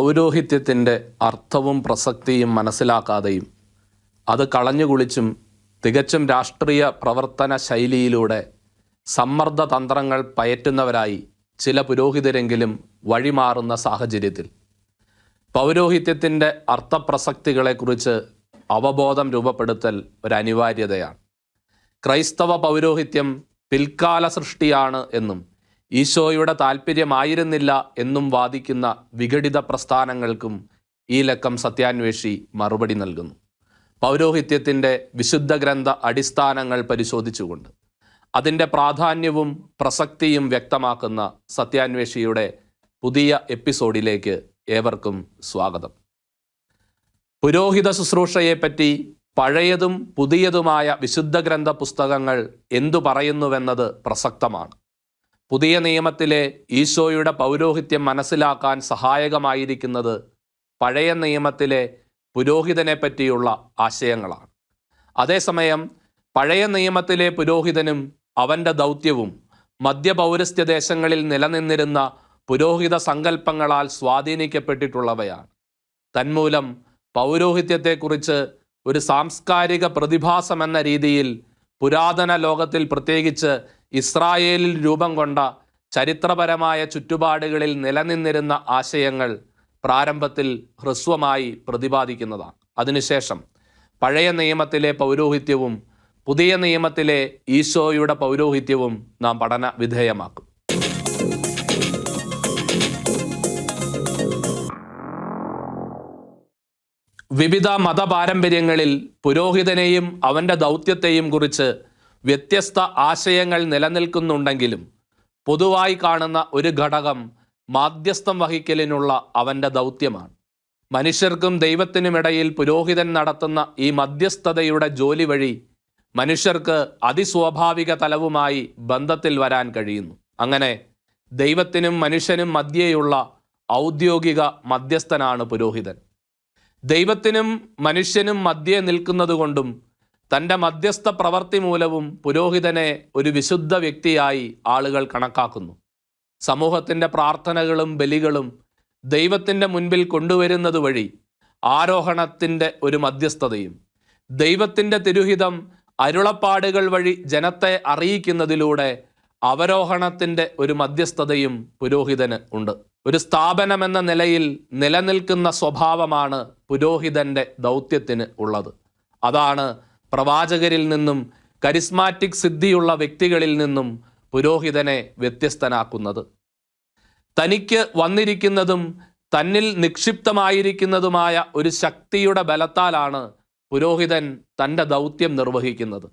പൗരോഹിത്യത്തിന്റെ അർത്ഥവും പ്രസക്തിയും മനസ്സിലാക്കാതെയും അത് കളഞ്ഞുകുളിച്ചും തികച്ചും രാഷ്ട്രീയ പ്രവർത്തന ശൈലിയിലൂടെ സമ്മർദ്ദ തന്ത്രങ്ങൾ പയറ്റുന്നവരായി ചില പുരോഹിതരെങ്കിലും വഴിമാറുന്ന സാഹചര്യത്തിൽ. പൗരോഹിത്യത്തിന്റെ അർത്ഥപ്രസക്തികളെക്കുറിച്ച് അവബോധം രൂപപ്പെടുത്തൽ ഒരു അനിവാര്യതയാണ്. ക്രൈസ്തവ പൗരോഹിത്യം പിൽക്കാല സൃഷ്ടിയാണ് എന്നും ഈശോയുടെ താല്പര്യമായിരുന്നില്ല എന്നും വാദിക്കുന്ന വിഘടിത പ്രസ്ഥാനങ്ങൾക്കും ഈ ലക്കം സത്യാന്വേഷി മറുപടി നൽകുന്നു. പൗരോഹിത്യത്തിന്റെ വിശുദ്ധ ഗ്രന്ഥ അടിസ്ഥാനങ്ങൾ പരിശോധിച്ചുകൊണ്ട് അതിന്റെ പ്രാധാന്യവും പ്രസക്തിയും വ്യക്തമാക്കുന്ന സത്യാന്വേഷിയുടെ പുതിയ എപ്പിസോഡിലേക്ക് ഏവർക്കും സ്വാഗതം. പുരോഹിത ശുശ്രൂഷയെപ്പറ്റി പഴയതും പുതിയതുമായ വിശുദ്ധ ഗ്രന്ഥ പുസ്തകങ്ങൾ എന്തു പറയുന്നുവെന്നത് പ്രസക്തമാണ്. പുതിയ നിയമത്തിലെ ഈശോയുടെ പൗരോഹിത്യം മനസ്സിലാക്കാൻ സഹായകമായിരിക്കുന്നത് പഴയ നിയമത്തിലെ പുരോഹിതനെ പറ്റിയുള്ള ആശയങ്ങളാണ്. അതേസമയം പഴയ നിയമത്തിലെ പുരോഹിതനും അവന്റെ ദൗത്യവും മധ്യപൗരസ്ത്യ ദേശങ്ങളിൽ നിലനിന്നിരുന്ന പുരോഹിത സങ്കല്പങ്ങളാൽ സ്വാധീനിക്കപ്പെട്ടിട്ടുള്ളവയാണ്. തന്മൂലം പൗരോഹിത്യത്തെക്കുറിച്ച് ഒരു സാംസ്കാരിക പ്രതിഭാസമെന്ന രീതിയിൽ പുരാതന ലോകത്തിൽ പ്രത്യേകിച്ച് ഇസ്രായേലിൽ രൂപം കൊണ്ട ചരിത്രപരമായ ചുറ്റുപാടുകളിൽ നിലനിന്നിരുന്ന ആശയങ്ങൾ പ്രാരംഭത്തിൽ ഹ്രസ്വമായി പ്രതിപാദിക്കുന്നതാണ്. അതിനുശേഷം പഴയ നിയമത്തിലെ പൗരോഹിത്യവും പുതിയ നിയമത്തിലെ ഈശോയുടെ പൗരോഹിത്യവും നാം പഠന വിധേയമാക്കും. വിവിധ മതപാരമ്പര്യങ്ങളിൽ പുരോഹിതനെയും അവന്റെ ദൗത്യത്തെയും കുറിച്ച് വ്യത്യസ്ത ആശയങ്ങൾ നിലനിൽക്കുന്നുണ്ടെങ്കിലും പൊതുവായി കാണുന്ന ഒരു ഘടകം മാധ്യസ്ഥം വഹിക്കലിനുള്ള അവന്റെ ദൗത്യമാണ്. മനുഷ്യർക്കും ദൈവത്തിനുമിടയിൽ പുരോഹിതൻ നടത്തുന്ന ഈ മധ്യസ്ഥതയുടെ ജോലി വഴി മനുഷ്യർക്ക് അതിസ്വാഭാവിക തലവുമായി ബന്ധത്തിൽ വരാൻ കഴിയുന്നു. അങ്ങനെ ദൈവത്തിനും മനുഷ്യനും മധ്യേയുള്ള ഔദ്യോഗിക മധ്യസ്ഥനാണ് പുരോഹിതൻ. ദൈവത്തിനും മനുഷ്യനും മധ്യേ നിൽക്കുന്നതുകൊണ്ടും തന്റെ മധ്യസ്ഥ പ്രവൃത്തി മൂലവും പുരോഹിതനെ ഒരു വിശുദ്ധ വ്യക്തിയായി ആളുകൾ കണക്കാക്കുന്നു. സമൂഹത്തിന്റെ പ്രാർത്ഥനകളും ബലികളും ദൈവത്തിന്റെ മുൻപിൽ കൊണ്ടുവരുന്നത് വഴി ആരോഹണത്തിന്റെ ഒരു മധ്യസ്ഥതയും ദൈവത്തിന്റെ തിരുഹിതം അരുളപ്പാടുകൾ വഴി ജനത്തെ അറിയിക്കുന്നതിലൂടെ അവരോഹണത്തിന്റെ ഒരു മധ്യസ്ഥതയും പുരോഹിതന് ഉണ്ട്. ഒരു സ്ഥാപനമെന്ന നിലയിൽ നിലനിൽക്കുന്ന സ്വഭാവമാണ് പുരോഹിതന്റെ ദൗത്യത്തിന് ഉള്ളത്. അതാണ് പ്രവാചകരിൽ നിന്നും കരിസ്മാറ്റിക് സിദ്ധിയുള്ള വ്യക്തികളിൽ നിന്നും പുരോഹിതനെ വ്യത്യസ്തനാക്കുന്നത്. തനിക്ക് വന്നിരിക്കുന്നതും തന്നിൽ നിക്ഷിപ്തമായിരിക്കുന്നതുമായ ഒരു ശക്തിയുടെ ബലത്താലാണ് പുരോഹിതൻ തന്റെ ദൗത്യം നിർവഹിക്കുന്നത്.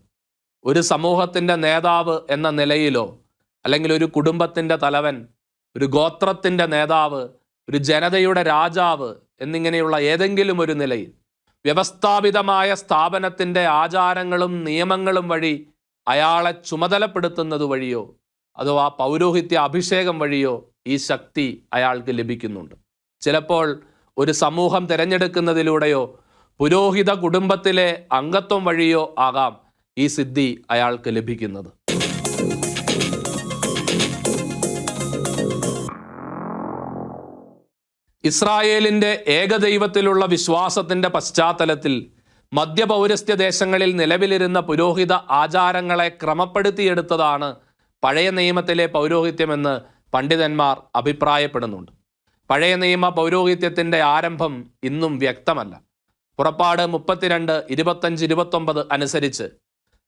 ഒരു സമൂഹത്തിന്റെ നേതാവ് എന്ന നിലയിലോ അല്ലെങ്കിൽ ഒരു കുടുംബത്തിന്റെ തലവൻ ഒരു ഗോത്രത്തിന്റെ നേതാവ് ഒരു ജനതയുടെ രാജാവ് എന്നിങ്ങനെയുള്ള ഏതെങ്കിലും ഒരു നിലയിൽ വ്യവസ്ഥാപിതമായ സ്ഥാപനത്തിന്റെ ആചാരങ്ങളും നിയമങ്ങളും വഴി അയാളെ ചുമതലപ്പെടുത്തുന്നത് വഴിയോ ആ പൗരോഹിത്യ അഭിഷേകം വഴിയോ ഈ ശക്തി അയാൾക്ക് ലഭിക്കുന്നുണ്ട്. ചിലപ്പോൾ ഒരു സമൂഹം തിരഞ്ഞെടുക്കുന്നതിലൂടെയോ പുരോഹിത കുടുംബത്തിലെ അംഗത്വം വഴിയോ ആകാം ഈ സിദ്ധി അയാൾക്ക് ലഭിക്കുന്നത്. ഇസ്രായേലിന്റെ ഏകദൈവത്തിലുള്ള വിശ്വാസത്തിന്റെ പശ്ചാത്തലത്തിൽ മധ്യപൗരസ്ത്യ ദേശങ്ങളിൽ നിലവിലിരുന്ന പുരോഹിത ആചാരങ്ങളെ ക്രമപ്പെടുത്തിയെടുത്തതാണ് പഴയ നിയമത്തിലെ പൗരോഹിത്യമെന്ന് പണ്ഡിതന്മാർ അഭിപ്രായപ്പെടുന്നുണ്ട്. പഴയ നിയമ പൗരോഹിത്യത്തിന്റെ ആരംഭം ഇന്നും വ്യക്തമല്ല. പുറപ്പാട് മുപ്പത്തിരണ്ട് ഇരുപത്തഞ്ച് ഇരുപത്തൊമ്പത് അനുസരിച്ച്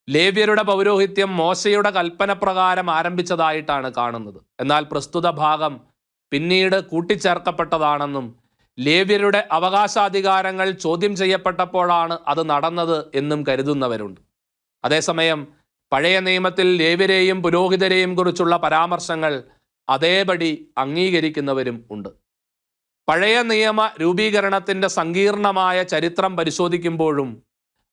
ലേവ്യരുടെ പൗരോഹിത്യം മോശയുടെ കൽപ്പന പ്രകാരം ആരംഭിച്ചതായിട്ടാണ് കാണുന്നത്. എന്നാൽ പ്രസ്തുത ഭാഗം പിന്നീട് കൂട്ടിച്ചേർക്കപ്പെട്ടതാണെന്നും ലേവ്യരുടെ അവകാശാധികാരങ്ങൾ ചോദ്യം ചെയ്യപ്പെട്ടപ്പോഴാണ് അത് നടന്നത് എന്നും കരുതുന്നവരുണ്ട്. അതേസമയം പഴയ നിയമത്തിൽ ലേവ്യരെയും പുരോഹിതരെയും കുറിച്ചുള്ള പരാമർശങ്ങൾ അതേപടി അംഗീകരിക്കുന്നവരും ഉണ്ട്. പഴയ നിയമ രൂപീകരണത്തിന്റെ സങ്കീർണമായ ചരിത്രം പരിശോധിക്കുമ്പോഴും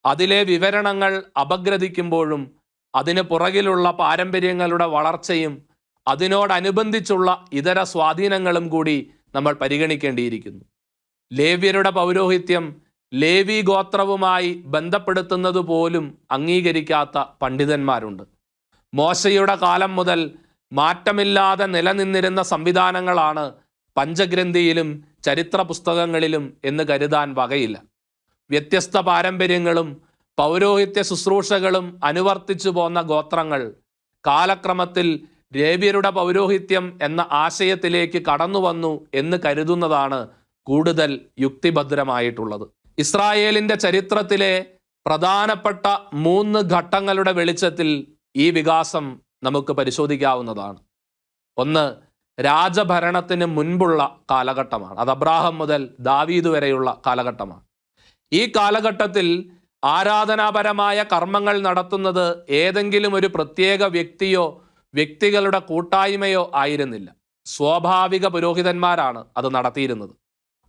അതിലെ വിവരണങ്ങൾ അപഗ്രഥിക്കുമ്പോഴും അതിന് പുറകിലുള്ള പാരമ്പര്യങ്ങളുടെ വളർച്ചയും അതിനോടനുബന്ധിച്ചുള്ള ഇതര സ്വാധീനങ്ങളും കൂടി നമ്മൾ പരിഗണിക്കേണ്ടിയിരിക്കുന്നു. ലേവ്യരുടെ പൗരോഹിത്യം ലേവി ഗോത്രവുമായി ബന്ധപ്പെടുത്തുന്നത് പോലും അംഗീകരിക്കാത്ത പണ്ഡിതന്മാരുണ്ട്. മോശയുടെ കാലം മുതൽ മാറ്റമില്ലാതെ നിലനിന്നിരുന്ന സംവിധാനങ്ങളാണ് പഞ്ചഗ്രന്ഥിയിലും ചരിത്ര പുസ്തകങ്ങളിലും എന്ന് കരുതാൻ വകയില്ല. വ്യത്യസ്ത പാരമ്പര്യങ്ങളും പൗരോഹിത്യ ശുശ്രൂഷകളും അനുവർത്തിച്ചു പോന്ന ഗോത്രങ്ങൾ കാലക്രമത്തിൽ ലേവ്യരുടെ പൗരോഹിത്യം എന്ന ആശയത്തിലേക്ക് കടന്നു വന്നു എന്ന് കരുതുന്നതാണ് കൂടുതൽ യുക്തിഭദ്രമായിട്ടുള്ളത്. ഇസ്രായേലിന്റെ ചരിത്രത്തിലെ പ്രധാനപ്പെട്ട മൂന്ന് ഘട്ടങ്ങളുടെ വെളിച്ചത്തിൽ ഈ വികാസം നമുക്ക് പരിശോധിക്കാവുന്നതാണ്. ഒന്ന് രാജഭരണത്തിന് മുൻപുള്ള കാലഘട്ടമാണ്. അത് അബ്രാഹം മുതൽ ദാവീദ് വരെയുള്ള കാലഘട്ടമാണ്. ഈ കാലഘട്ടത്തിൽ ആരാധനാപരമായ കർമ്മങ്ങൾ നടത്തുന്നത് ഏതെങ്കിലും ഒരു പ്രത്യേക വ്യക്തിയോ വ്യക്തികളുടെ കൂട്ടായ്മയോ ആയിരുന്നില്ല. സ്വാഭാവിക പുരോഹിതന്മാരാണ് അത് നടത്തിയിരുന്നത്.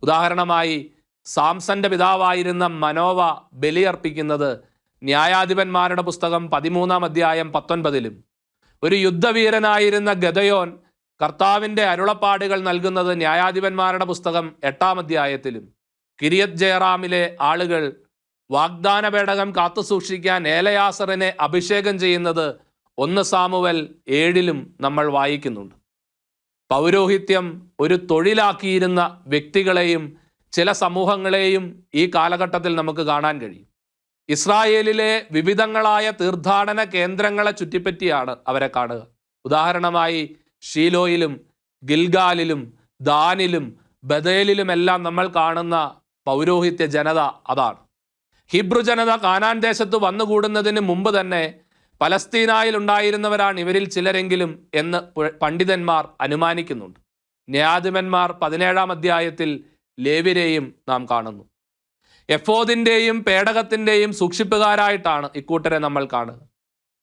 ഉദാഹരണമായി സാംസന്റെ പിതാവായിരുന്ന മനോവ ബലിയർപ്പിക്കുന്നത് ന്യായാധിപന്മാരുടെ പുസ്തകം പതിമൂന്നാം അധ്യായം പത്തൊൻപതിലും. ഒരു യുദ്ധവീരനായിരുന്ന ഗതയോൻ കർത്താവിന്റെ അരുളപ്പാടുകൾ നൽകുന്നത് ന്യായാധിപന്മാരുടെ പുസ്തകം എട്ടാം അധ്യായത്തിലും. കിരിയത് ജയറാമിലെ ആളുകൾ വാഗ്ദാന പേടകം കാത്തുസൂക്ഷിക്കാൻ ഏലയാസറിനെ അഭിഷേകം ചെയ്യുന്നത് ഒന്ന് സാമുവൽ ഏഴിലും നമ്മൾ വായിക്കുന്നുണ്ട്. പൗരോഹിത്യം ഒരു തൊഴിലാക്കിയിരുന്ന വ്യക്തികളെയും ചില സമൂഹങ്ങളെയും ഈ കാലഘട്ടത്തിൽ നമുക്ക് കാണാൻ കഴിയും. ഇസ്രായേലിലെ വിവിധങ്ങളായ തീർത്ഥാടന കേന്ദ്രങ്ങളെ ചുറ്റിപ്പറ്റിയാണ് അവരെ കാണുക. ഉദാഹരണമായി ഷീലോയിലും ഗിൽഗാലിലും ദാനിലും ബദേലിലുമെല്ലാം നമ്മൾ കാണുന്ന പൗരോഹിത്യ ജനത അതാണ്. ഹിബ്രു ജനത കാനാൻ ദേശത്ത് വന്നുകൂടുന്നതിന് മുമ്പ് തന്നെ പലസ്തീനായിൽ ഉണ്ടായിരുന്നവരാണ് ഇവരിൽ ചിലരെങ്കിലും എന്ന് പണ്ഡിതന്മാർ അനുമാനിക്കുന്നുണ്ട്. ന്യായാധിപന്മാർ പതിനേഴാം അധ്യായത്തിൽ ലേവിരെയും നാം കാണുന്നു. എഫോദിന്റെയും പേടകത്തിന്റെയും സൂക്ഷിപ്പുകാരായിട്ടാണ് ഇക്കൂട്ടരെ നമ്മൾ കാണുക.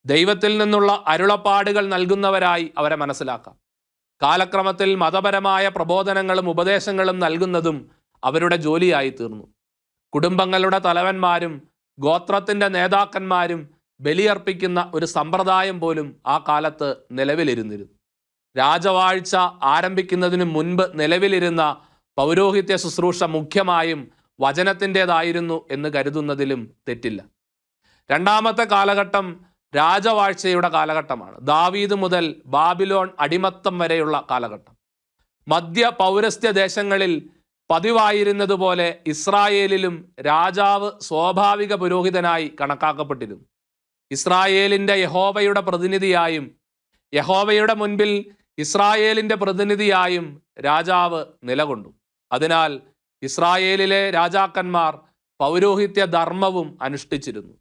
ദൈവത്തിൽ നിന്നുള്ള അരുളപ്പാടുകൾ നൽകുന്നവരായി അവരെ മനസ്സിലാക്കാം. കാലക്രമത്തിൽ മതപരമായ പ്രബോധനങ്ങളും ഉപദേശങ്ങളും നൽകുന്നതും അവരുടെ ജോലിയായി തീർന്നു. കുടുംബങ്ങളുടെ തലവന്മാരും ഗോത്രത്തിന്റെ നേതാക്കന്മാരും ബലിയർപ്പിക്കുന്ന ഒരു സമ്പ്രദായം പോലും ആ കാലത്ത് നിലവിലിരുന്നിരുന്നു. രാജവാഴ്ച ആരംഭിക്കുന്നതിന് മുൻപ് നിലവിലിരുന്ന പൗരോഹിത്യ ശുശ്രൂഷ മുഖ്യമായും വചനത്തിന്റെതായിരുന്നു എന്ന് കരുതുന്നതിലും തെറ്റില്ല. രണ്ടാമത്തെ കാലഘട്ടം രാജവാഴ്ചയുടെ കാലഘട്ടമാണ്. ദാവീദ് മുതൽ ബാബിലോൺ അടിമത്തം വരെയുള്ള കാലഘട്ടം. മധ്യ പൗരസ്ത്യ ദേശങ്ങളിൽ പതിവായിരുന്നതുപോലെ ഇസ്രായേലിലും രാജാവ് സ്വാഭാവിക പുരോഹിതനായി കണക്കാക്കപ്പെട്ടിരുന്നു. ഇസ്രായേലിന്റെ യഹോവയുടെ പ്രതിനിധിയായും യഹോവയുടെ മുൻപിൽ ഇസ്രായേലിന്റെ പ്രതിനിധിയായും രാജാവ് നിലകൊണ്ടു. അതിനാൽ ഇസ്രായേലിലെ രാജാക്കന്മാർ പൗരോഹിത്യ ധർമ്മവും അനുഷ്ഠിച്ചിരുന്നു.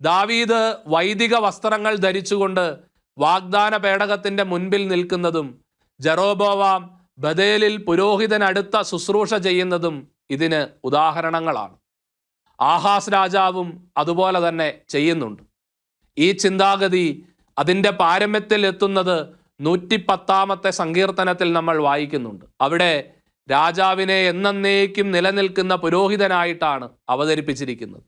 ദാവീദ് വൈദിക വസ്ത്രങ്ങൾ ധരിച്ചുകൊണ്ട് വാഗ്ദാന പേടകത്തിന്റെ മുൻപിൽ നിൽക്കുന്നതും ജറോബോവാം ബദേലിൽ പുരോഹിതനടുത്ത ശുശ്രൂഷ ചെയ്യുന്നതും ഇതിന് ഉദാഹരണങ്ങളാണ്. ആഹാസ് രാജാവും അതുപോലെ തന്നെ ചെയ്യുന്നുണ്ട്. ഈ ചിന്താഗതി അതിന്റെ പാരമ്യത്തിൽ എത്തുന്നത് നൂറ്റിപ്പത്താമത്തെ സങ്കീർത്തനത്തിൽ നമ്മൾ വായിക്കുന്നുണ്ട്. അവിടെ രാജാവിനെ എന്നേക്കും നിലനിൽക്കുന്ന പുരോഹിതനായിട്ടാണ് അവതരിപ്പിച്ചിരിക്കുന്നത്.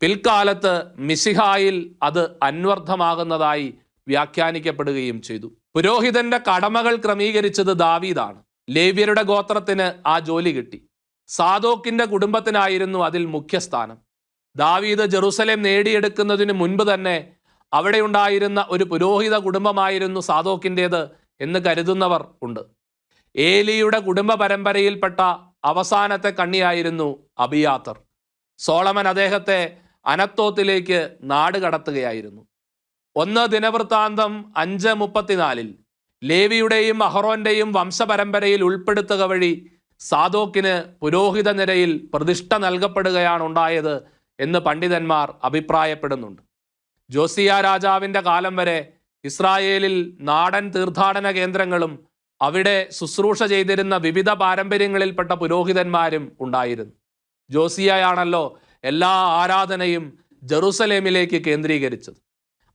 പിൽക്കാലത്ത് മിസിഹായിൽ അത് അന്വർത്ഥമാകുന്നതായി വ്യാഖ്യാനിക്കപ്പെടുകയും ചെയ്തു. പുരോഹിതന്റെ കടമകൾ ക്രമീകരിച്ചത് ദാവീദാണ്. ലേവ്യരുടെ ഗോത്രത്തിന് ആ ജോലി കിട്ടി. സാദോക്കിന്റെ കുടുംബത്തിനായിരുന്നു അതിൽ മുഖ്യസ്ഥാനം. ദാവീദ് ജെറുസലേം നേടിയെടുക്കുന്നതിന് മുൻപ് തന്നെ അവിടെ ഉണ്ടായിരുന്ന ഒരു പുരോഹിത കുടുംബമായിരുന്നു സാദോക്കിന്റേത് എന്ന് കരുതുന്നവർ ഉണ്ട്. ഏലിയുടെ കുടുംബ പരമ്പരയിൽപ്പെട്ട അവസാനത്തെ കണ്ണിയായിരുന്നു അബിയാത്തർ സോളമൻ അദ്ദേഹത്തെ അനത്തോത്തിലേക്ക് നാട് കടത്തുകയായിരുന്നു. ഒന്ന് ദിനവൃത്താന്തം അഞ്ച് മുപ്പത്തിനാലിൽ ലേവിയുടെയും അഹ്റോന്റെയും വംശപരമ്പരയിൽ ഉൾപ്പെടുത്തുക വഴി സാദോക്കിന് പുരോഹിത നിരയിൽ പ്രതിഷ്ഠ നൽകപ്പെടുകയാണ് ഉണ്ടായത് എന്ന് പണ്ഡിതന്മാർ അഭിപ്രായപ്പെടുന്നുണ്ട്. ജോസിയ രാജാവിന്റെ കാലം വരെ ഇസ്രായേലിൽ നാടൻ തീർത്ഥാടന കേന്ദ്രങ്ങളും അവിടെ ശുശ്രൂഷ ചെയ്തിരുന്ന വിവിധ പാരമ്പര്യങ്ങളിൽപ്പെട്ട പുരോഹിതന്മാരും ഉണ്ടായിരുന്നു. ജോസിയയാണല്ലോ എല്ലാ ആരാധനയും ജെറുസലേമിലേക്ക് കേന്ദ്രീകരിച്ചത്.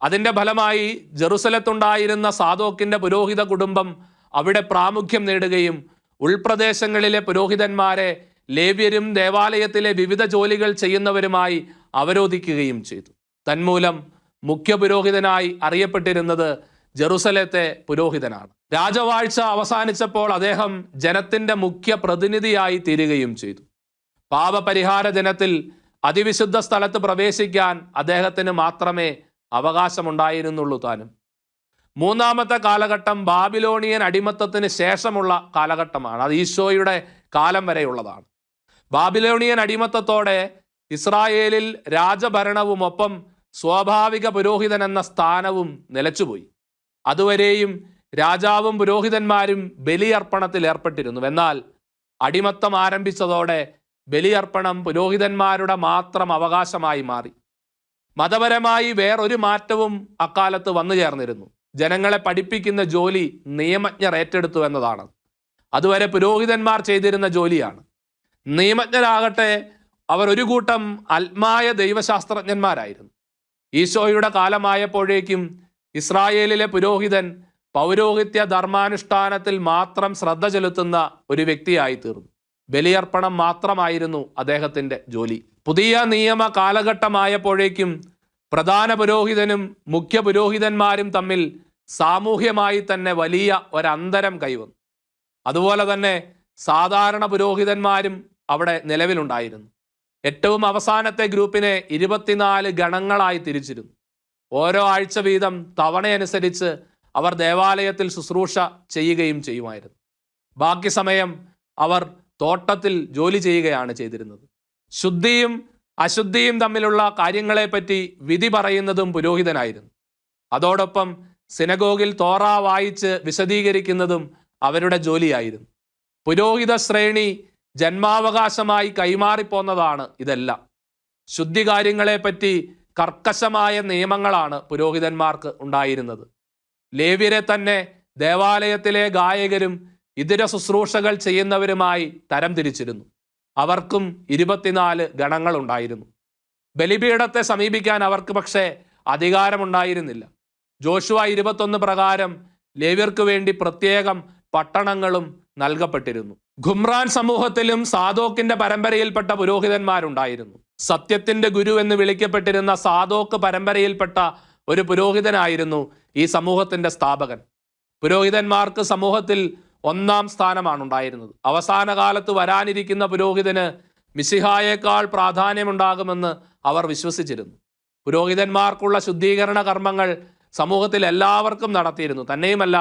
അതിന്റെ ഫലമായി ജെറുസലത്തുണ്ടായിരുന്ന സാദോക്കിന്റെ പുരോഹിത കുടുംബം അവിടെ പ്രാമുഖ്യം നേടുകയും ഉൾപ്രദേശങ്ങളിലെ പുരോഹിതന്മാരെ ലേവ്യരും ദേവാലയത്തിലെ വിവിധ ജോലികൾ ചെയ്യുന്നവരുമായി അവരോധിക്കുകയും ചെയ്തു. തന്മൂലം മുഖ്യ പുരോഹിതനായി അറിയപ്പെട്ടിരുന്നത് ജെറുസലത്തെ പുരോഹിതനാണ്. രാജവാഴ്ച അവസാനിച്ചപ്പോൾ അദ്ദേഹം ജനത്തിന്റെ മുഖ്യ പ്രതിനിധിയായി തീരുകയും ചെയ്തു. പാപപരിഹാര ജനത്തിൽ അതിവിശുദ്ധ സ്ഥലത്ത് പ്രവേശിക്കാൻ അദ്ദേഹത്തിന് മാത്രമേ അവകാശമുണ്ടായിരുന്നുള്ളൂ താനും. മൂന്നാമത്തെ കാലഘട്ടം ബാബിലോണിയൻ അടിമത്തത്തിന് ശേഷമുള്ള കാലഘട്ടമാണ്. അത് ഈശോയുടെ കാലം വരെയുള്ളതാണ്. ബാബിലോണിയൻ അടിമത്തത്തോടെ ഇസ്രായേലിൽ രാജഭരണവും ഒപ്പം സ്വാഭാവിക പുരോഹിതൻ എന്ന സ്ഥാനവും നിലച്ചുപോയി. അതുവരെയും രാജാവും പുരോഹിതന്മാരും ബലിയർപ്പണത്തിൽ ഏർപ്പെട്ടിരുന്നു. എന്നാൽ അടിമത്തം ആരംഭിച്ചതോടെ ബലിയർപ്പണം പുരോഹിതന്മാരുടെ മാത്രം അവകാശമായി മാറി. മതപരമായി വേറൊരു മാറ്റവും അക്കാലത്ത് വന്നു ചേർന്നിരുന്നു. ജനങ്ങളെ പഠിപ്പിക്കുന്ന ജോലി നിയമജ്ഞർ ഏറ്റെടുത്തു എന്നതാണ്. അതുവരെ പുരോഹിതന്മാർ ചെയ്തിരുന്ന ജോലിയാണ്. നിയമജ്ഞരാകട്ടെ അവർ ഒരു കൂട്ടം ആത്മായ ദൈവശാസ്ത്രജ്ഞന്മാരായിരുന്നു. ഈശോയുടെ കാലമായപ്പോഴേക്കും ഇസ്രായേലിലെ പുരോഹിതൻ പൗരോഹിത്യ ധർമാനുഷ്ഠാനത്തിൽ മാത്രം ശ്രദ്ധ ചെലുത്തുന്ന ഒരു വ്യക്തിയായി തീർന്നു ബലിയർപ്പണം മാത്രമായിരുന്നു അദ്ദേഹത്തിന്റെ ജോലി. പുതിയ നിയമ കാലഘട്ടമായപ്പോഴേക്കും പ്രധാന പുരോഹിതനും മുഖ്യ പുരോഹിതന്മാരും തമ്മിൽ സാമൂഹ്യമായി തന്നെ വലിയ ഒരന്തരം കൈവന്നു. അതുപോലെ തന്നെ സാധാരണ പുരോഹിതന്മാരും അവിടെ നിലവിലുണ്ടായിരുന്നു. ഏറ്റവും അവസാനത്തെ ഗ്രൂപ്പിനെ ഇരുപത്തിനാല് ഗണങ്ങളായി തിരിച്ചിരുന്നു. ഓരോ ആഴ്ച വീതം തവണയനുസരിച്ച് അവർ ദേവാലയത്തിൽ ശുശ്രൂഷ ചെയ്യുകയും ചെയ്യുമായിരുന്നു. ബാക്കി സമയം അവർ തോട്ടത്തിൽ ജോലി ചെയ്യുകയാണ് ചെയ്തിരുന്നത്. ശുദ്ധിയും അശുദ്ധിയും തമ്മിലുള്ള കാര്യങ്ങളെപ്പറ്റി വിധി പറയുന്നതും പുരോഹിതനായിരുന്നു. അതോടൊപ്പം സിനഗോഗിൽ തോറ വായിച്ച് വിശദീകരിക്കുന്നതും അവരുടെ ജോലിയായിരുന്നു. പുരോഹിത ശ്രേണി ജന്മാവകാശമായി കൈമാറിപ്പോന്നതാണ് ഇതെല്ലാം. ശുദ്ധി കാര്യങ്ങളെപ്പറ്റി കർക്കശമായ നിയമങ്ങളാണ് പുരോഹിതന്മാർക്ക് ഉണ്ടായിരുന്നത്. ലേവ്യരെ തന്നെ ദേവാലയത്തിലെ ഗായകരും ഇതര ശുശ്രൂഷകൾ ചെയ്യുന്നവരുമായി തരംതിരിച്ചിരുന്നു അവർക്കും ഇരുപത്തിനാല് ഗണങ്ങളുണ്ടായിരുന്നു. ബലിപീഠത്തെ സമീപിക്കാൻ അവർക്ക് പക്ഷേ അധികാരമുണ്ടായിരുന്നില്ല. ജോഷുവ ഇരുപത്തൊന്ന് പ്രകാരം ലേവ്യർക്ക് വേണ്ടി പ്രത്യേകം പട്ടണങ്ങളും നൽകപ്പെട്ടിരുന്നു. ഖുംറാൻ സമൂഹത്തിലും സാദോക്കിന്റെ പരമ്പരയിൽപ്പെട്ട പുരോഹിതന്മാരുണ്ടായിരുന്നു. സത്യത്തിന്റെ ഗുരു എന്ന് വിളിക്കപ്പെട്ടിരുന്ന സാദോക്ക് പരമ്പരയിൽപ്പെട്ട ഒരു പുരോഹിതനായിരുന്നു ഈ സമൂഹത്തിന്റെ സ്ഥാപകൻ. പുരോഹിതന്മാർക്ക് സമൂഹത്തിൽ ഒന്നാം സ്ഥാനമാണ് ഉണ്ടായിരുന്നത് അവസാന കാലത്ത് വരാനിരിക്കുന്ന പുരോഹിതന് മിസിഹായേക്കാൾ പ്രാധാന്യമുണ്ടാകുമെന്ന് അവർ വിശ്വസിച്ചിരുന്നു. പുരോഹിതന്മാർക്കുള്ള ശുദ്ധീകരണ കർമ്മങ്ങൾ സമൂഹത്തിൽ എല്ലാവർക്കും നടത്തിയിരുന്നു. തന്നെയുമല്ല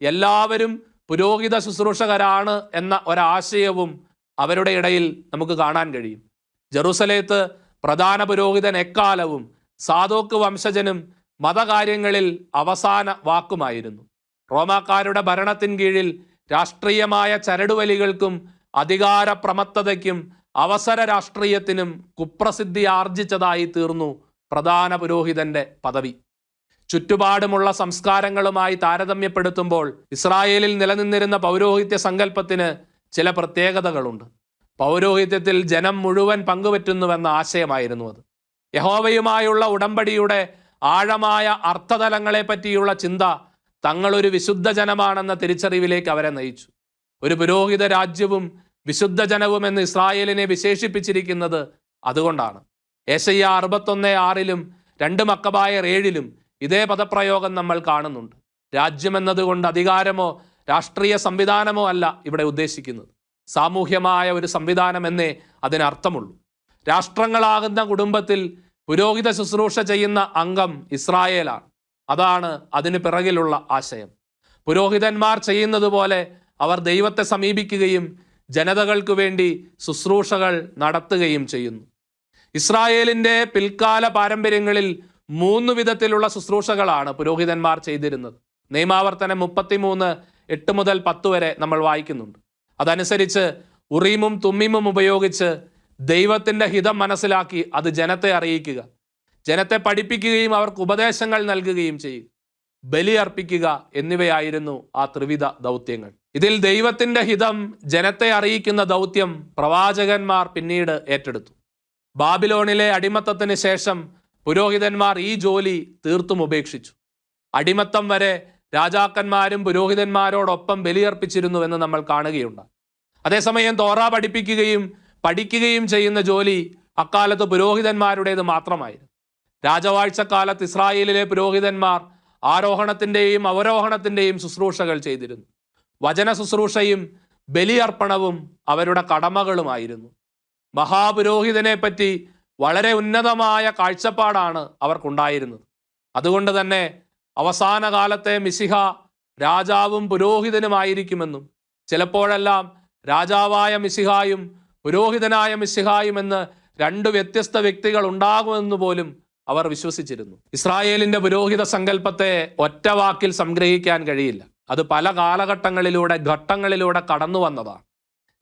എല്ലാവരും പുരോഹിത ശുശ്രൂഷകരാണ് എന്ന ഒരാശയവും അവരുടെ ഇടയിൽ നമുക്ക് കാണാൻ കഴിയും. ജെറുസലേത്ത് പ്രധാന പുരോഹിതൻ എക്കാലവും സാധോക്ക് വംശജനും മതകാര്യങ്ങളിൽ അവസാന വാക്കുമായിരുന്നു. റോമാക്കാരുടെ ഭരണത്തിൻ കീഴിൽ രാഷ്ട്രീയമായ ചരടുവലികൾക്കും അധികാര പ്രമത്തതയ്ക്കും അവസര രാഷ്ട്രീയത്തിനും കുപ്രസിദ്ധി ആർജിച്ചതായി തീർന്നു പ്രധാന പുരോഹിതന്റെ പദവി. ചുറ്റുപാടുമുള്ള സംസ്കാരങ്ങളുമായി താരതമ്യപ്പെടുത്തുമ്പോൾ ഇസ്രായേലിൽ നിലനിന്നിരുന്ന പൗരോഹിത്യ സങ്കല്പത്തിന് ചില പ്രത്യേകതകളുണ്ട്. പൗരോഹിത്യത്തിൽ ജനം മുഴുവൻ പങ്കുപറ്റുന്നുവെന്ന ആശയമായിരുന്നു അത്. യഹോവയുമായുള്ള ഉടമ്പടിയുടെ ആഴമായ അർത്ഥതലങ്ങളെ പറ്റിയുള്ള ചിന്ത തങ്ങളൊരു വിശുദ്ധ ജനമാണെന്ന തിരിച്ചറിവിലേക്ക് അവരെ നയിച്ചു. ഒരു പുരോഹിത രാജ്യവും വിശുദ്ധ ജനവും എന്ന് ഇസ്രായേലിനെ വിശേഷിപ്പിച്ചിരിക്കുന്നത് അതുകൊണ്ടാണ്. ഏശയ്യ അറുപത്തൊന്ന് ആറിലും രണ്ട് മക്കബായർ ഏഴിലും ഇതേ പദപ്രയോഗം നമ്മൾ കാണുന്നുണ്ട്. രാജ്യമെന്നതുകൊണ്ട് അധികാരമോ രാഷ്ട്രീയ സംവിധാനമോ അല്ല ഇവിടെ ഉദ്ദേശിക്കുന്നത്. സാമൂഹ്യമായ ഒരു സംവിധാനം എന്നേ അതിനർത്ഥമുള്ളൂ. രാഷ്ട്രങ്ങളാകുന്ന കുടുംബത്തിൽ പുരോഹിത ശുശ്രൂഷ ചെയ്യുന്ന അംഗം ഇസ്രായേലാണ്. അതാണ് അതിന് പിറകിലുള്ള ആശയം. പുരോഹിതന്മാർ ചെയ്യുന്നത് പോലെ അവർ ദൈവത്തെ സമീപിക്കുകയും ജനതകൾക്ക് വേണ്ടി ശുശ്രൂഷകൾ നടത്തുകയും ചെയ്യുന്നു. ഇസ്രായേലിന്റെ പിൽക്കാല പാരമ്പര്യങ്ങളിൽ മൂന്ന് വിധത്തിലുള്ള ശുശ്രൂഷകളാണ് പുരോഹിതന്മാർ ചെയ്തിരുന്നത്. നിയമാവർത്തനം മുപ്പത്തിമൂന്ന് എട്ട് മുതൽ പത്ത് വരെ നമ്മൾ വായിക്കുന്നുണ്ട്. അതനുസരിച്ച് ഉറീമും തുമ്മിമും ഉപയോഗിച്ച് ദൈവത്തിന്റെ ഹിതം മനസ്സിലാക്കി അത് ജനത്തെ അറിയിക്കുക. ജനത്തെ പഠിപ്പിക്കുകയും അവർക്ക് ഉപദേശങ്ങൾ നൽകുകയും ചെയ്യുക. ബലി അർപ്പിക്കുക എന്നിവയായിരുന്നു ആ ത്രിവിധ ദൗത്യങ്ങൾ. ഇതിൽ ദൈവത്തിന്റെ ഹിതം ജനത്തെ അറിയിക്കുന്ന ദൗത്യം പ്രവാചകന്മാർ പിന്നീട് ഏറ്റെടുത്തു. ബാബിലോണിലെ അടിമത്തത്തിന് ശേഷം പുരോഹിതന്മാർ ഈ ജോലി തീർത്തും ഉപേക്ഷിച്ചു. അടിമത്തം വരെ രാജാക്കന്മാരും പുരോഹിതന്മാരോടൊപ്പം ബലിയർപ്പിച്ചിരുന്നുവെന്ന് നമ്മൾ കാണുകയുണ്ട് അതേസമയം തോറ പഠിപ്പിക്കുകയും പഠിക്കുകയും ചെയ്യുന്ന ജോലി അക്കാലത്ത് പുരോഹിതന്മാരുടേത് മാത്രമായിരുന്നു. രാജവാഴ്ചക്കാലത്ത് ഇസ്രായേലിലെ പുരോഹിതന്മാർ ആരോഹണത്തിന്റെയും അവരോഹണത്തിന്റെയും ശുശ്രൂഷകൾ ചെയ്തിരുന്നു. വചന ശുശ്രൂഷയും ബലിയർപ്പണവും അവരുടെ കടമകളുമായിരുന്നു. മഹാപുരോഹിതനെ പറ്റി വളരെ ഉന്നതമായ കാഴ്ചപ്പാടാണ് അവർക്കുണ്ടായിരുന്നത്. അതുകൊണ്ട് തന്നെ അവസാന കാലത്തെ മിസിഹ രാജാവും പുരോഹിതനുമായിരിക്കുമെന്നും ചിലപ്പോഴെല്ലാം രാജാവായ മിസിഹായും പുരോഹിതനായ മിസിഹായും എന്ന് രണ്ട് വ്യത്യസ്ത വ്യക്തികൾ ഉണ്ടാകുമെന്ന് പോലും അവർ വിശ്വസിച്ചിരുന്നു. ഇസ്രായേലിന്റെ പുരോഹിത സങ്കല്പത്തെ ഒറ്റ വാക്കിൽ സംഗ്രഹിക്കാൻ കഴിയില്ല. അത് പല കാലഘട്ടങ്ങളിലൂടെ ഘട്ടങ്ങളിലൂടെ കടന്നു വന്നതാണ്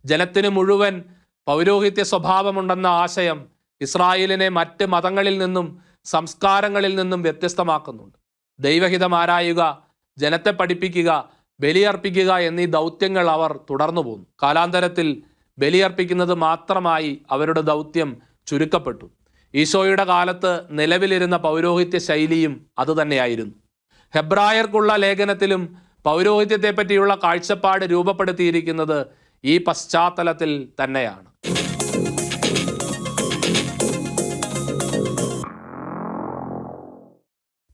ജനത്തിന് മുഴുവൻ പൗരോഹിത്യ സ്വഭാവമുണ്ടെന്ന ആശയം ഇസ്രായേലിനെ മറ്റ് മതങ്ങളിൽ നിന്നും സംസ്കാരങ്ങളിൽ നിന്നും വ്യത്യസ്തമാക്കുന്നുണ്ട്. ദൈവഹിതം ആരായുക ജനത്തെ പഠിപ്പിക്കുക ബലിയർപ്പിക്കുക എന്നീ ദൗത്യങ്ങൾ അവർ തുടർന്നു പോന്നു. കാലാന്തരത്തിൽ ബലിയർപ്പിക്കുന്നത് മാത്രമായി അവരുടെ ദൗത്യം ചുരുക്കപ്പെട്ടു. ഈശോയുടെ കാലത്ത് നിലവിലിരുന്ന പൗരോഹിത്യ ശൈലിയും അതുതന്നെയായിരുന്നു ഹെബ്രായർക്കുള്ള ലേഖനത്തിലും പൗരോഹിത്യത്തെപ്പറ്റിയുള്ള കാഴ്ചപ്പാട് രൂപപ്പെടുത്തിയിരിക്കുന്നത് ഈ പശ്ചാത്തലത്തിൽ തന്നെയാണ്.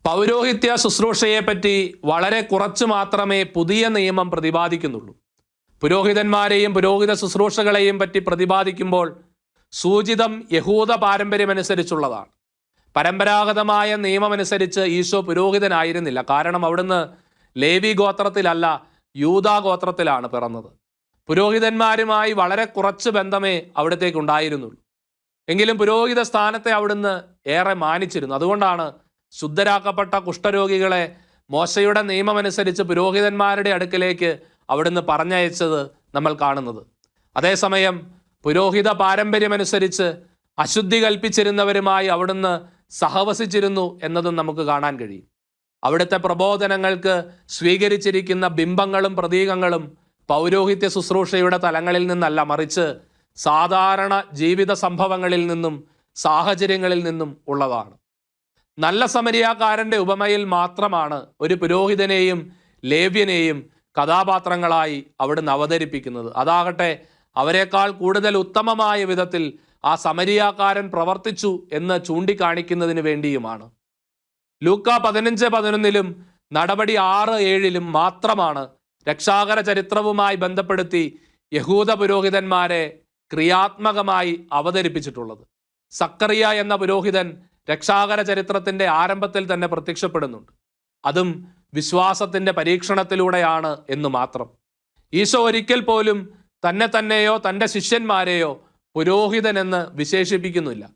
പൗരോഹിത്യ ശുശ്രൂഷയെപ്പറ്റി വളരെ കുറച്ച് മാത്രമേ പുതിയ നിയമം പ്രതിപാദിക്കുന്നുള്ളൂ. പുരോഹിതന്മാരെയും പുരോഹിത ശുശ്രൂഷകളെയും പറ്റി പ്രതിപാദിക്കുമ്പോൾ സൂചിതം യഹൂദ പാരമ്പര്യമനുസരിച്ചുള്ളതാണ്. പരമ്പരാഗതമായ നിയമമനുസരിച്ച് ഈശോ പുരോഹിതനായിരുന്നില്ല. കാരണം അവിടുന്ന് ലേവി ഗോത്രത്തിലല്ല യൂതാ ഗോത്രത്തിലാണ് പിറന്നത്. പുരോഹിതന്മാരുമായി വളരെ കുറച്ച് ബന്ധമേ അവിടത്തേക്കുണ്ടായിരുന്നുള്ളൂ. എങ്കിലും പുരോഹിത സ്ഥാനത്തെ അവിടുന്ന് ഏറെ മാനിച്ചിരുന്നു. അതുകൊണ്ടാണ് ശുദ്ധരാക്കപ്പെട്ട കുഷ്ഠരോഗികളെ മോശയുടെ നിയമമനുസരിച്ച് പുരോഹിതന്മാരുടെ അടുക്കിലേക്ക് അവിടുന്ന് പറഞ്ഞയച്ചത് നമ്മൾ കാണുന്നത്. അതേസമയം പുരോഹിത പാരമ്പര്യമനുസരിച്ച് അശുദ്ധി കൽപ്പിച്ചിരുന്നവരുമായി അവിടുന്ന് സഹവസിച്ചിരുന്നു എന്നതും നമുക്ക് കാണാൻ കഴിയും. അവിടുത്തെ പ്രബോധനങ്ങൾക്ക് സ്വീകരിച്ചിരിക്കുന്ന ബിംബങ്ങളും പ്രതീകങ്ങളും പൗരോഹിത്യ ശുശ്രൂഷയുടെ തലങ്ങളിൽ നിന്നല്ല മറിച്ച് സാധാരണ ജീവിത സംഭവങ്ങളിൽ നിന്നും സാഹചര്യങ്ങളിൽ നിന്നും ഉള്ളതാണ്. നല്ല സമരിയാക്കാരന്റെ ഉപമയിൽ മാത്രമാണ് ഒരു പുരോഹിതനെയും ലേവ്യനെയും കഥാപാത്രങ്ങളായി അവിടുന്ന് അവതരിപ്പിക്കുന്നത്. അതാകട്ടെ അവരെക്കാൾ കൂടുതൽ ഉത്തമമായ വിധത്തിൽ ആ സമരിയാക്കാരൻ പ്രവർത്തിച്ചു എന്ന് ചൂണ്ടിക്കാണിക്കുന്നതിന് വേണ്ടിയുമാണ്. ലൂക്ക പതിനഞ്ച് പതിനൊന്നിലും നടപടി ആറ് ഏഴിലും മാത്രമാണ് രക്ഷാകര ചരിത്രവുമായി ബന്ധപ്പെടുത്തി യഹൂദ പുരോഹിതന്മാരെ ക്രിയാത്മകമായി അവതരിപ്പിച്ചിട്ടുള്ളത്. സക്കറിയ എന്ന പുരോഹിതൻ രക്ഷാകര ചരിത്രത്തിന്റെ ആരംഭത്തിൽ തന്നെ പ്രത്യക്ഷപ്പെടുന്നുണ്ട്. അതും വിശ്വാസത്തിന്റെ പരീക്ഷണത്തിലൂടെയാണ് എന്ന് മാത്രം. ഈശോ ഒരിക്കൽ പോലും തന്നെ തന്നെയോ തന്റെ ശിഷ്യന്മാരെയോ പുരോഹിതനെന്ന് വിശേഷിപ്പിക്കുന്നില്ല.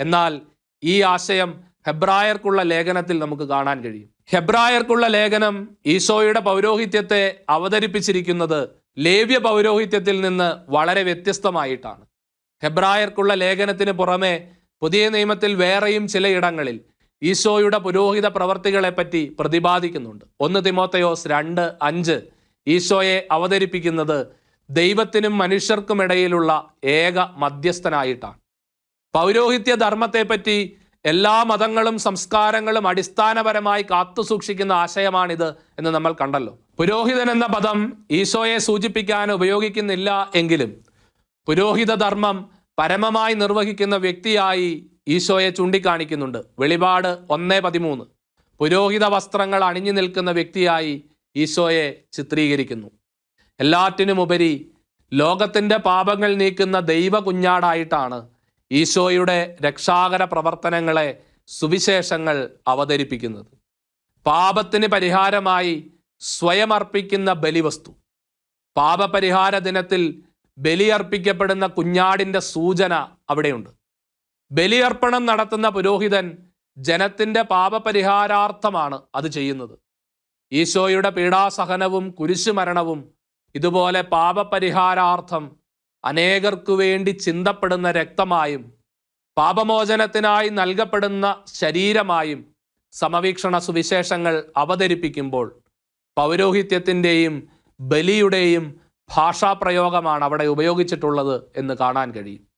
എന്നാൽ ഈ ആശയം ഹെബ്രായർക്കുള്ള ലേഖനത്തിൽ നമുക്ക് കാണാൻ കഴിയും. ഹെബ്രായർക്കുള്ള ലേഖനം ഈശോയുടെ പൗരോഹിത്യത്തെ അവതരിപ്പിച്ചിരിക്കുന്നത് ലേവ്യ പൗരോഹിത്യത്തിൽ നിന്ന് വളരെ വ്യത്യസ്തമായിട്ടാണ്. ഹെബ്രായർക്കുള്ള ലേഖനത്തിന് പുറമെ പുതിയ നിയമത്തിൽ വേറെയും ചിലയിടങ്ങളിൽ ഈശോയുടെ പുരോഹിത പ്രവർത്തികളെപ്പറ്റി പ്രതിപാദിക്കുന്നുണ്ട്. ഒന്ന് തിമോത്തയോസ് രണ്ട് അഞ്ച്. ഈശോയെ അവതരിപ്പിക്കുന്നത് ദൈവത്തിനും മനുഷ്യർക്കുമിടയിലുള്ള ഏക മധ്യസ്ഥനായിട്ടാണ്. പൗരോഹിത്യ ധർമ്മത്തെപ്പറ്റി എല്ലാ മതങ്ങളും സംസ്കാരങ്ങളും അടിസ്ഥാനപരമായി കാത്തു സൂക്ഷിക്കുന്ന ആശയമാണിത് എന്ന് നമ്മൾ കണ്ടല്ലോ. പുരോഹിതൻ എന്ന പദം ഈശോയെ സൂചിപ്പിക്കാൻ ഉപയോഗിക്കുന്നില്ല എങ്കിലും പുരോഹിത ധർമ്മം പരമമായി നിർവഹിക്കുന്ന വ്യക്തിയായി ഈശോയെ ചൂണ്ടിക്കാണിക്കുന്നുണ്ട്. വെളിപാട് ഒന്നേ പതിമൂന്ന്. പുരോഹിത വസ്ത്രങ്ങൾ അണിഞ്ഞു നിൽക്കുന്ന വ്യക്തിയായി ഈശോയെ ചിത്രീകരിക്കുന്നു. എല്ലാറ്റിനുമുപരി ലോകത്തിന്റെ പാപങ്ങൾ നീക്കുന്ന ദൈവ കുഞ്ഞാടായിട്ടാണ് ഈശോയുടെ രക്ഷാകര പ്രവർത്തനങ്ങളെ സുവിശേഷങ്ങൾ അവതരിപ്പിക്കുന്നത്. പാപത്തിന് പരിഹാരമായി സ്വയം അർപ്പിക്കുന്ന ബലിവസ്തു. പാപപരിഹാര ദിനത്തിൽ ബലിയർപ്പിക്കപ്പെടുന്ന കുഞ്ഞാടിന്റെ സൂചന അവിടെയുണ്ട്. ബലിയർപ്പണം നടത്തുന്ന പുരോഹിതൻ ജനത്തിന്റെ പാപപരിഹാരാർത്ഥമാണ് അത് ചെയ്യുന്നത്. ഈശോയുടെ പീഡാസഹനവും കുരിശുമരണവും ഇതുപോലെ പാപപരിഹാരാർത്ഥം അനേകർക്കു വേണ്ടി ചിന്തപ്പെടുന്ന രക്തമായും പാപമോചനത്തിനായി നൽകപ്പെടുന്ന ശരീരമായും സമവീക്ഷണ സുവിശേഷങ്ങൾ അവതരിപ്പിക്കുമ്പോൾ പൗരോഹിത്യത്തിന്റെയും ബലിയുടെയും ഭാഷാപ്രയോഗമാണ് അവിടെ ഉപയോഗിച്ചിട്ടുള്ളത് എന്ന് കാണാൻ കഴിയും.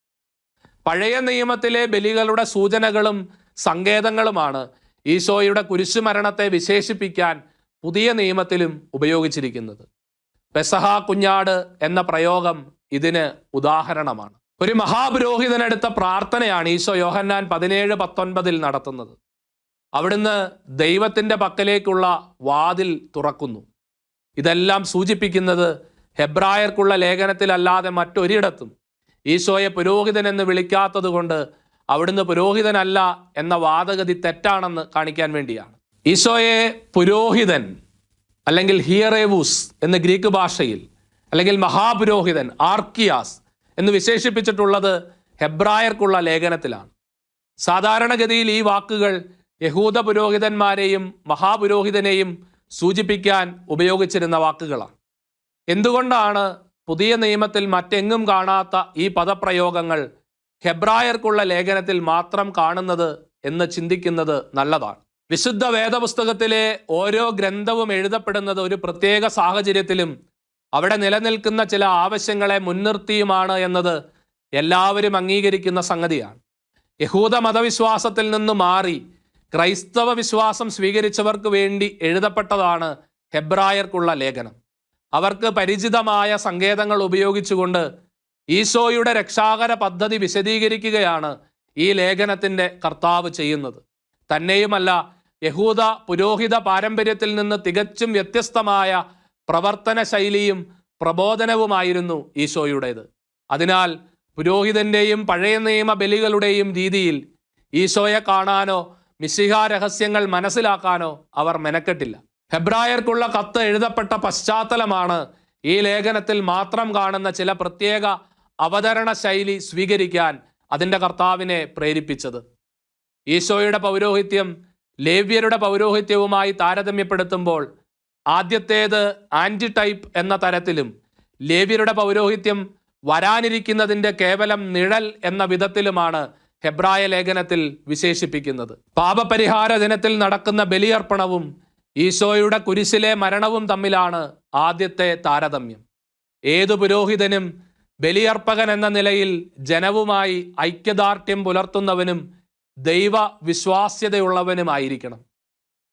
പഴയ നിയമത്തിലെ ബലികളുടെ സൂചനകളും സങ്കേതങ്ങളുമാണ് ഈശോയുടെ കുരിശുമരണത്തെ വിശേഷിപ്പിക്കാൻ പുതിയ നിയമത്തിലും ഉപയോഗിച്ചിരിക്കുന്നത്. പെസഹ കുഞ്ഞാട് എന്ന പ്രയോഗം ഇതിന് ഉദാഹരണമാണ്. ഒരു മഹാപുരോഹിതനെടുത്ത പ്രാർത്ഥനയാണ് ഈശോ യോഹന്നാൻ പതിനേഴ് പത്തൊൻപതിൽ നടത്തുന്നത്. അവിടുന്ന് ദൈവത്തിന്റെ പക്കലേക്കുള്ള വാതിൽ തുറക്കുന്നു. ഇതെല്ലാം സൂചിപ്പിക്കുന്നത് ഹെബ്രായർക്കുള്ള ലേഖനത്തിലല്ലാതെ മറ്റൊരിടത്തും ഈശോയെ പുരോഹിതൻ എന്ന് വിളിക്കാത്തത് കൊണ്ട് അവിടുന്ന് പുരോഹിതനല്ല എന്ന വാദഗതി തെറ്റാണെന്ന് കാണിക്കാൻ വേണ്ടിയാണ്. ഈശോയെ പുരോഹിതൻ അല്ലെങ്കിൽ ഹിയറേവൂസ് എന്ന് ഗ്രീക്ക് ഭാഷയിൽ അല്ലെങ്കിൽ മഹാപുരോഹിതൻ ആർക്കിയാസ് എന്ന് വിശേഷിപ്പിച്ചിട്ടുള്ളത് ഹെബ്രായർക്കുള്ള ലേഖനത്തിലാണ്. സാധാരണഗതിയിൽ ഈ വാക്കുകൾ യഹൂദ പുരോഹിതന്മാരെയും മഹാപുരോഹിതനെയും സൂചിപ്പിക്കാൻ ഉപയോഗിച്ചിരുന്ന വാക്കുകളാണ്. എന്തുകൊണ്ടാണ് പുതിയ നിയമത്തിൽ മറ്റെങ്ങും കാണാത്ത ഈ പദപ്രയോഗങ്ങൾ ഹെബ്രായർക്കുള്ള ലേഖനത്തിൽ മാത്രം കാണുന്നത് എന്ന് ചിന്തിക്കുന്നത് നല്ലതാണ്. വിശുദ്ധ വേദപുസ്തകത്തിലെ ഓരോ ഗ്രന്ഥവും എഴുതപ്പെടുന്നത് ഒരു പ്രത്യേക സാഹചര്യത്തിലും അവിടെ നിലനിൽക്കുന്ന ചില ആവശ്യങ്ങളെ മുൻനിർത്തിയുമാണ് എന്നത് എല്ലാവരും അംഗീകരിക്കുന്ന സംഗതിയാണ്. യഹൂദ മതവിശ്വാസത്തിൽ നിന്ന് മാറി ക്രൈസ്തവ വിശ്വാസം സ്വീകരിച്ചവർക്ക് വേണ്ടി എഴുതപ്പെട്ടതാണ് ഹെബ്രായർക്കുള്ള ലേഖനം. അവർക്ക് പരിചിതമായ സങ്കേതങ്ങൾ ഉപയോഗിച്ചുകൊണ്ട് ഈശോയുടെ രക്ഷാകര പദ്ധതി വിശദീകരിക്കുകയാണ് ഈ ലേഖനത്തിന്റെ കർത്താവ് ചെയ്യുന്നത്. തന്നെയുമല്ല യഹൂദ പുരോഹിത പാരമ്പര്യത്തിൽ നിന്ന് തികച്ചും വ്യത്യസ്തമായ പ്രവർത്തന ശൈലിയും പ്രബോധനവുമായിരുന്നു ഈശോയുടേത്. അതിനാൽ പുരോഹിതന്റെയും പഴയ നിയമ ബലികളുടെയും രീതിയിൽ ഈശോയെ കാണാനോ മിശിഹാരഹസ്യങ്ങൾ മനസ്സിലാക്കാനോ അവർ മെനക്കെട്ടില്ല. ഹെബ്രായർക്കുള്ള കത്ത് എഴുതപ്പെട്ട പശ്ചാത്തലമാണ് ഈ ലേഖനത്തിൽ മാത്രം കാണുന്ന ചില പ്രത്യേക അവതരണ ശൈലി സ്വീകരിക്കാൻ അതിന്റെ കർത്താവിനെ പ്രേരിപ്പിച്ചത്. ഈശോയുടെ പൗരോഹിത്യം ലേവ്യരുടെ പൗരോഹിത്യവുമായി താരതമ്യപ്പെടുത്തുമ്പോൾ ആദ്യത്തേത് ആന്റി ടൈപ്പ് എന്ന തരത്തിലും ലേവ്യരുടെ പൗരോഹിത്യം വരാനിരിക്കുന്നതിന്റെ കേവലം നിഴൽ എന്ന വിധത്തിലുമാണ് ഹെബ്രായ ലേഖനത്തിൽ വിശേഷിപ്പിക്കുന്നത്. പാപപരിഹാര ദിനത്തിൽ നടക്കുന്ന ബലിയർപ്പണവും ഈശോയുടെ കുരിശിലെ മരണവും തമ്മിലാണ് ആദ്യത്തെ താരതമ്യം. ഏതു പുരോഹിതനും ബലിയർപ്പകൻ എന്ന നിലയിൽ ജനവുമായി ഐക്യദാർഢ്യം പുലർത്തുന്നവനും ദൈവ വിശ്വാസ്യതയുള്ളവനുമായിരിക്കണം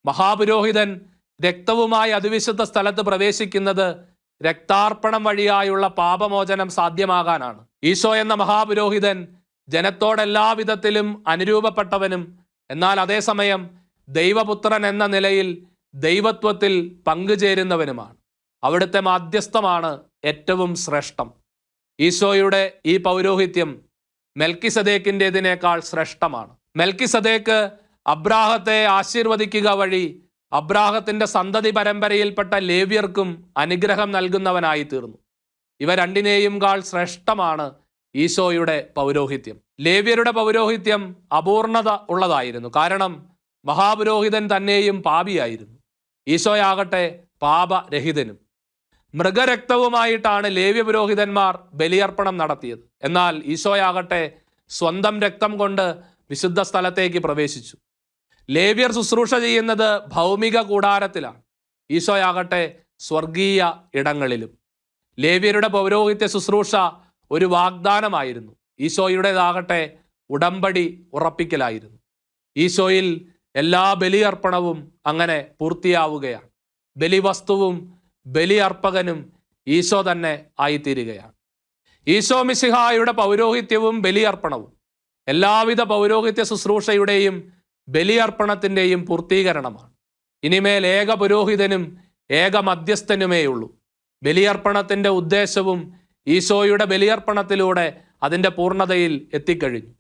മഹാപുരോഹിതൻ രക്തവുമായി അതിവിശുദ്ധ സ്ഥലത്ത് പ്രവേശിക്കുന്നത് രക്താർപ്പണം വഴിയായുള്ള പാപമോചനം സാധ്യമാകാനാണ്. ഈശോ എന്ന മഹാപുരോഹിതൻ ജനത്തോടെല്ലാ വിധത്തിലും അനുരൂപപ്പെട്ടവനും എന്നാൽ അതേസമയം ദൈവപുത്രൻ എന്ന നിലയിൽ ദൈവത്വത്തിൽ പങ്കുചേരുന്നവനുമാണ്. അവിടുത്തെ മാധ്യസ്ഥമാണ് ഏറ്റവും ശ്രേഷ്ഠം. ഈശോയുടെ ഈ പൗരോഹിത്യം മെൽക്കി സദേക്കിന്റെതിനേക്കാൾ ശ്രേഷ്ഠമാണ്. മെൽക്കി സദേക്ക് അബ്രാഹത്തെ ആശീർവദിക്കുക വഴി അബ്രാഹത്തിന്റെ സന്തതി പരമ്പരയിൽപ്പെട്ട ലേവ്യർക്കും അനുഗ്രഹം നൽകുന്നവനായി തീർന്നു. ഇവ രണ്ടിനെയും കാൾ ശ്രേഷ്ഠമാണ് ഈശോയുടെ പൗരോഹിത്യം. ലേവ്യരുടെ പൗരോഹിത്യം അപൂർണത ഉള്ളതായിരുന്നു. കാരണം മഹാപുരോഹിതൻ തന്നെയും പാപിയായിരുന്നു. ഈശോയാകട്ടെ പാപരഹിതനും. മൃഗരക്തവുമായിട്ടാണ് ലേവ്യ പുരോഹിതന്മാർ ബലിയർപ്പണം നടത്തിയത്. എന്നാൽ ഈശോയാകട്ടെ സ്വന്തം രക്തം കൊണ്ട് വിശുദ്ധ സ്ഥലത്തേക്ക് പ്രവേശിച്ചു. ലേവ്യർ ശുശ്രൂഷ ചെയ്യുന്നത് ഭൗമിക കൂടാരത്തിലാണ്. ഈശോയാകട്ടെ സ്വർഗീയ ഇടങ്ങളിലും. ലേവ്യരുടെ പൗരോഹിത്യ ശുശ്രൂഷ ഒരു വാഗ്ദാനമായിരുന്നു. ഈശോയുടേതാകട്ടെ ഉടമ്പടി ഉറപ്പിക്കലായിരുന്നു. ഈശോയിൽ എല്ലാ ബലിയർപ്പണവും അങ്ങനെ പൂർത്തിയാവുകയാണ്. ബലിവസ്തുവും ബലിയർപ്പകനും ഈശോ തന്നെ ആയിത്തീരുകയാണ്. ഈശോ മിശിഹായുടെ പൗരോഹിത്യവും ബലിയർപ്പണവും എല്ലാവിധ പൗരോഹിത്യ ശുശ്രൂഷയുടെയും ബലിയർപ്പണത്തിന്റെയും പൂർത്തീകരണമാണ്. ഇനിമേൽ ഏക പുരോഹിതനും ഏക മധ്യസ്ഥനുമേയുള്ളൂ. ബലിയർപ്പണത്തിന്റെ ഉദ്ദേശവും ഈശോയുടെ ബലിയർപ്പണത്തിലൂടെ അതിന്റെ പൂർണതയിൽ എത്തിക്കഴിഞ്ഞു.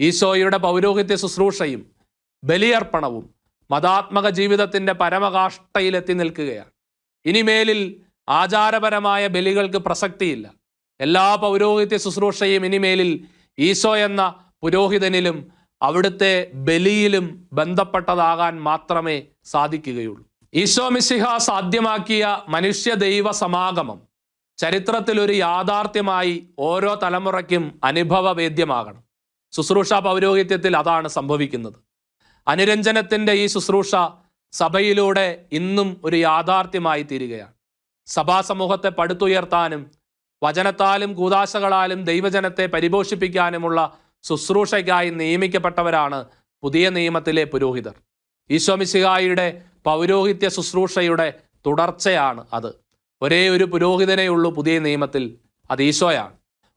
ഈശോയുടെ പൗരോഹിത്യ ശുശ്രൂഷയും ബലിയർപ്പണവും മതാത്മക ജീവിതത്തിന്റെ പരമകാഷ്ഠയിലെത്തി നിൽക്കുകയാണ്. ഇനിമേലിൽ ആചാരപരമായ ബലികൾക്ക് പ്രസക്തിയില്ല. എല്ലാ പൗരോഹിത്യ ശുശ്രൂഷയും ഇനിമേലിൽ ഈശോ എന്ന പുരോഹിതനിലും അവിടുത്തെ ബലിയിലും ബന്ധപ്പെട്ടതാകാൻ മാത്രമേ സാധിക്കുകയുള്ളൂ. ഈശോ മിശിഹ സാധ്യമാക്കിയ മനുഷ്യ ദൈവ സമാഗമം ചരിത്രത്തിൽ ഒരു യാഥാർത്ഥ്യമായി ഓരോ തലമുറയ്ക്കും അനുഭവവേദ്യമാകണം. ശുശ്രൂഷ പൗരോഹിത്യത്തിൽ അതാണ് സംഭവിക്കുന്നത്. അനുരഞ്ജനത്തിന്റെ ഈ ശുശ്രൂഷ സഭയിലൂടെ ഇന്നും ഒരു യാഥാർത്ഥ്യമായി തീരുകയാണ്. സഭാ സമൂഹത്തെ പടുത്തുയർത്താനും വചനത്താലും കൂതാശകളാലും ദൈവജനത്തെ പരിപോഷിപ്പിക്കാനുമുള്ള ശുശ്രൂഷയ്ക്കായി നിയമിക്കപ്പെട്ടവരാണ് പുതിയ നിയമത്തിലെ പുരോഹിതർ. ഈശോമിശിഹായിയുടെ പൗരോഹിത്യ ശുശ്രൂഷയുടെ തുടർച്ചയാണ് അത്. ഒരേ ഒരു പുരോഹിതനേ ഉള്ളൂ പുതിയ നിയമത്തിൽ അത് ഈശോയാണ്.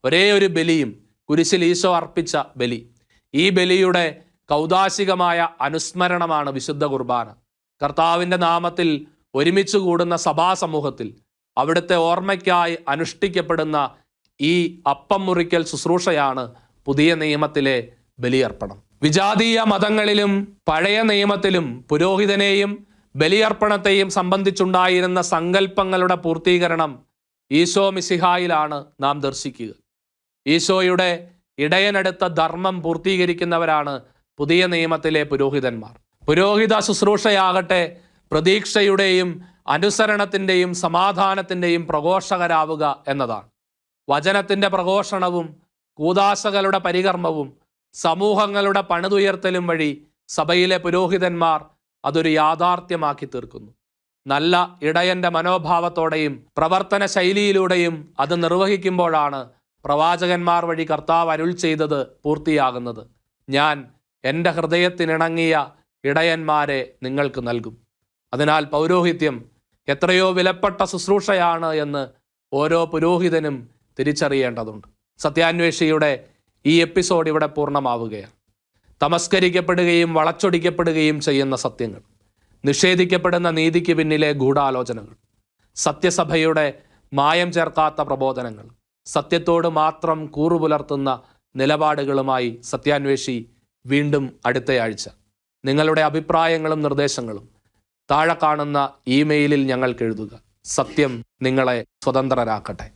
ഒരേ ഒരു ബലിയും കുരിശിൽ ഈശോ അർപ്പിച്ച ബലി. ഈ ബലിയുടെ കൗതാശികമായ അനുസ്മരണമാണ് വിശുദ്ധ കുർബാന. കർത്താവിന്റെ നാമത്തിൽ ഒരുമിച്ച് കൂടുന്ന സഭാസമൂഹത്തിൽ അവിടുത്തെ ഓർമ്മയ്ക്കായി അനുഷ്ഠിക്കപ്പെടുന്ന ഈ അപ്പം മുറിക്കൽ ശുശ്രൂഷയാണ് പുതിയ നിയമത്തിലെ ബലിയർപ്പണം. വിജാതീയ മതങ്ങളിലും പഴയ നിയമത്തിലും പുരോഹിതനെയും ബലിയർപ്പണത്തെയും സംബന്ധിച്ചുണ്ടായിരുന്ന സങ്കല്പങ്ങളുടെ പൂർത്തീകരണം ഈശോ മിസിഹായിലാണ് നാം ദർശിക്കുക. ഈശോയുടെ ഇടയനെടുത്ത ധർമ്മം പൂർത്തീകരിക്കുന്നവരാണ് പുതിയ നിയമത്തിലെ പുരോഹിതന്മാർ. പുരോഹിത ശുശ്രൂഷയാകട്ടെ പ്രതീക്ഷയുടെയും അനുസരണത്തിന്റെയും സമാധാനത്തിന്റെയും പ്രഘോഷകരാവുക എന്നതാണ്. വചനത്തിന്റെ പ്രഘോഷണവും കൂതാശകളുടെ പരികർമ്മവും സമൂഹങ്ങളുടെ പണിതുയർത്തലും വഴി സഭയിലെ പുരോഹിതന്മാർ അതൊരു യാഥാർത്ഥ്യമാക്കി തീർക്കുന്നു. നല്ല ഇടയന്റെ മനോഭാവത്തോടെയും പ്രവർത്തന ശൈലിയിലൂടെയും അത് നിർവഹിക്കുമ്പോഴാണ് പ്രവാചകന്മാർ വഴി കർത്താവ് അരുൾ ചെയ്തത് പൂർത്തിയാകുന്നത്. ഞാൻ എന്റെ ഹൃദയത്തിനിണങ്ങിയ ഇടയന്മാരെ നിങ്ങൾക്ക് നൽകും. അതിനാൽ പൗരോഹിത്യം എത്രയോ വിലപ്പെട്ട ശുശ്രൂഷയാണ് എന്ന് ഓരോ പുരോഹിതനും തിരിച്ചറിയേണ്ടതുണ്ട്. സത്യാന്വേഷിയുടെ ഈ എപ്പിസോഡ് ഇവിടെ പൂർണമാവുകയാണ്. തമസ്കരിക്കപ്പെടുകയും വളച്ചൊടിക്കപ്പെടുകയും ചെയ്യുന്ന സത്യങ്ങൾ നിഷേധിക്കപ്പെടുന്ന നീതിക്ക് പിന്നിലെ ഗൂഢാലോചനകൾ സത്യസഭയുടെ മായം ചേർക്കാത്ത പ്രബോധനങ്ങൾ സത്യത്തോട് മാത്രം കൂറുപുലർത്തുന്ന നിലപാടുകളുമായി സത്യാന്വേഷി വീണ്ടും അടുത്തയാഴ്ച. നിങ്ങളുടെ അഭിപ്രായങ്ങളും നിർദ്ദേശങ്ങളും താഴെ കാണുന്ന ഇമെയിലിൽ ഞങ്ങൾക്ക് എഴുതുക. സത്യം നിങ്ങളെ സ്വതന്ത്രരാക്കട്ടെ.